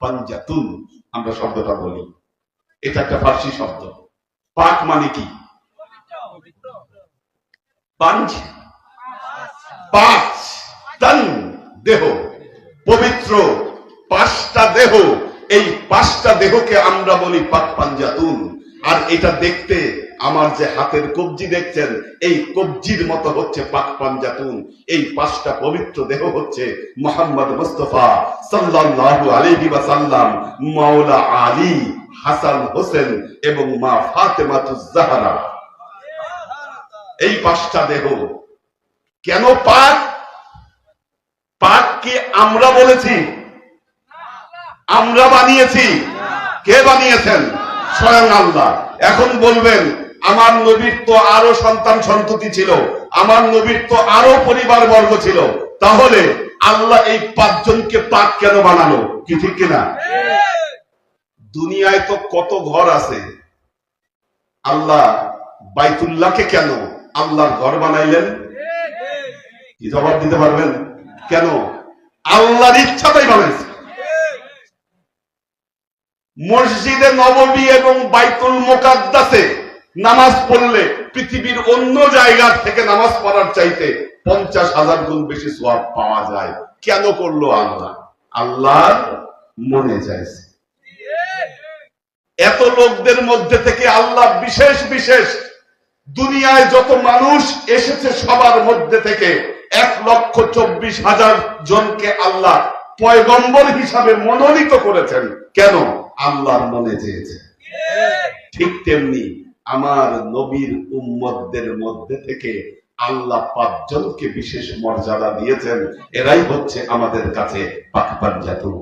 পাঞ্জাতুন আমরা শব্দটা বলি। এটা একটা ফার্সি শব্দ। পাক মানে কি? পাঞ্জ। পাঁচ। তন দেহ। পবিত্র পাঁচটা দেহ। এই পাঁচটা দেহকে আমরা বলি পাক পাঞ্জাতুন আর এটা দেখতে আমার যে হাতের কবজি দেখছেন, এই কবজির মতো হচ্ছে পাক পাঞ্জাতুন। এই পাঁচটা পবিত্র দেহ হচ্ছে মোহাম্মদ মুস্তফা সাল্লাল্লাহু আলাইহি ওয়াসাল্লাম, মাওলা আলী হাসান হোসেন এবং মা ফাতেমাতুজ জাহরা। এই পাঁচটা দেহ কেন পাক? পাক কি আমরা বলেছি? আমরা বানিয়েছি? কে বানিয়েছেন? স্বয়ং আল্লাহ। এখন বলবেন আমার নবীর তো আরও সন্তান সন্ততি ছিল, আমার নবীর তো আরও পরিবার বর্গ ছিল। তাহলে আল্লাহ এই পাঁচজনকে পাক কেন বানালো? কি ঠিক কিনা? দুনিয়ায় তো কত ঘর আছে। আল্লাহ বাইতুল্লাহকে কেন আল্লাহর ঘর বানাইলেন? কি জবাব দিতে পারবেন? কেন? আল্লাহর ইচ্ছাটাই বানাইছে। মসজিদে নববী এবং বাইতুল মোকাদ্দাসে নামাজ পড়লে পৃথিবীর অন্য জায়গার থেকে নামাজ পড়ার চাইতে পঞ্চাশ হাজার গুণ বেশি সোয়াব পাওয়া যায়। কেন করল আল্লাহ? আল্লাহর মনে চাইছে। এত লোকদের মধ্যে থেকে আল্লাহ বিশেষ বিশেষ দুনিয়ায় যত মানুষ এসেছে সবার মধ্যে থেকে এক লক্ষ চব্বিশ হাজার জনকে আল্লাহ পয়গম্বর হিসাবে মনোনীত করেছেন। কেন? আল্লাহর মনে চেয়েছে। ঠিক তেমনি আমার নবীর উম্মতদের মধ্যে থেকে আল্লাহ পাঁচজনকে বিশেষ মর্যাদা দিয়েছেন। এরাই হচ্ছে আমাদের কাছে পাক পাঞ্জাতুন